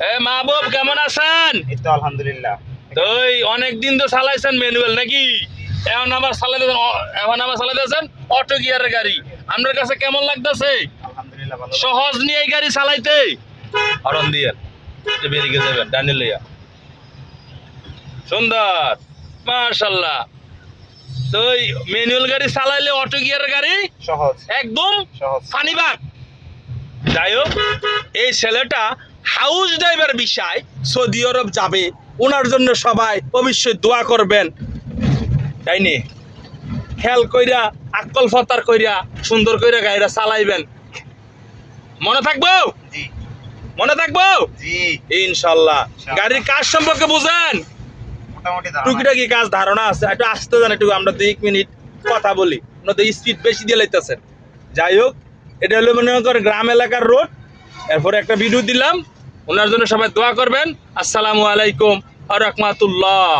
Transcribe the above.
এ মাহবুব কেমন আছেন? তো আলহামদুলিল্লাহ। তুই অনেক দিন তো চালাইছেন ম্যানুয়াল নাকি? এখন আবার অ- এখন আবার চালাইতেছেন অটো গিয়ারের গাড়ি। আপনার কাছে কেমন লাগতেছে? আলহামদুলিল্লাহ সহজ নিয়ে এই গাড়ি চালাইতে। হরন দিয়ে বেরিয়ে যাবেন ডানি লইয়া। সুন্দর মার্শাল্লাহ তুই ম্যানুয়াল গাড়ি চালাইলে অটো গিয়ারের গাড়ি? সহজ। একদম সহজ। ফানিবাগ যাই হোক এই ছেলেটা হাউস ড্রাইভার বিষয় সৌদি আরব যাবে ওনার জন্য সবাই অবশ্যই দোয়া করবেন। তাই নি? খেয়াল কইরা আকল ফতার কইরা সুন্দর কইরা গাড়িটা চালাইবেন। মনে থাকব? মনে থাকব? ইনশাল্লাহ। গাড়ির কাজ সম্পর্কে বুঝেন? টুকিটাকি কাজ ধারণা আছে। একটু আসতে জান একটু আমরা দুই মিনিট কথা বলি। আমরা তো স্পিড বেশি দিয়ে লাইতেছেন। যাই হোক এটা হলো মনে করেন গ্রাম এলাকার রোড এরপরে একটা ভিডিও দিলাম। ওনার জন্য সবাই দোয়া করবেন। আসসালামু আলাইকুম আর রহমাতুল্লাহ।